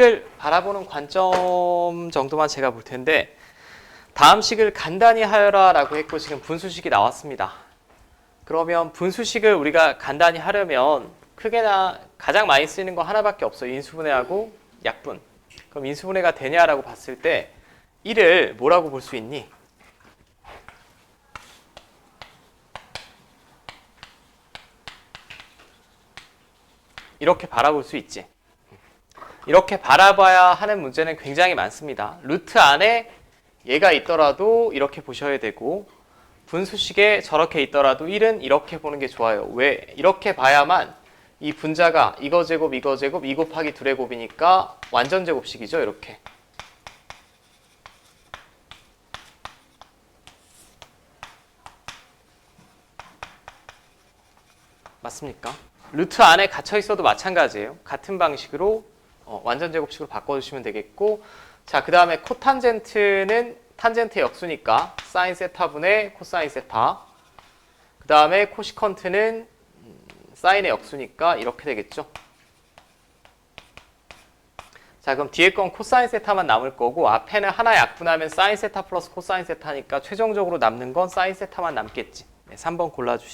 을 바라보는 관점 정도만 제가 볼 텐데 다음 식을 간단히 하여라 라고 했고 지금 분수식이 나왔습니다. 그러면 분수식을 우리가 간단히 하려면 크게나 가장 많이 쓰이는 거 하나밖에 없어요. 인수분해하고 약분. 그럼 인수분해가 되냐라고 봤을 때 1을 뭐라고 볼 수 있니? 이렇게 바라볼 수 있지. 이렇게 바라봐야 하는 문제는 굉장히 많습니다. 루트 안에 얘가 있더라도 이렇게 보셔야 되고 분수식에 저렇게 있더라도 1은 이렇게 보는 게 좋아요. 왜? 이렇게 봐야만 이 분자가 이거 제곱 이거 제곱 이 곱하기 둘의 곱이니까 완전 제곱식이죠. 이렇게. 맞습니까? 루트 안에 갇혀 있어도 마찬가지예요. 같은 방식으로 어, 완전 제곱식으로 바꿔주시면 되겠고 자, 그 다음에 코탄젠트는 탄젠트의 역수니까 사인 세타분의 코사인 세타 그 다음에 코시컨트는 음, 사인의 역수니까 이렇게 되겠죠. 자, 그럼 뒤에 건 코사인 세타만 남을 거고 앞에는 하나 약분하면 사인 세타 플러스 코사인 세타니까 최종적으로 남는 건 사인 세타만 남겠지. 네, 3번 골라주시면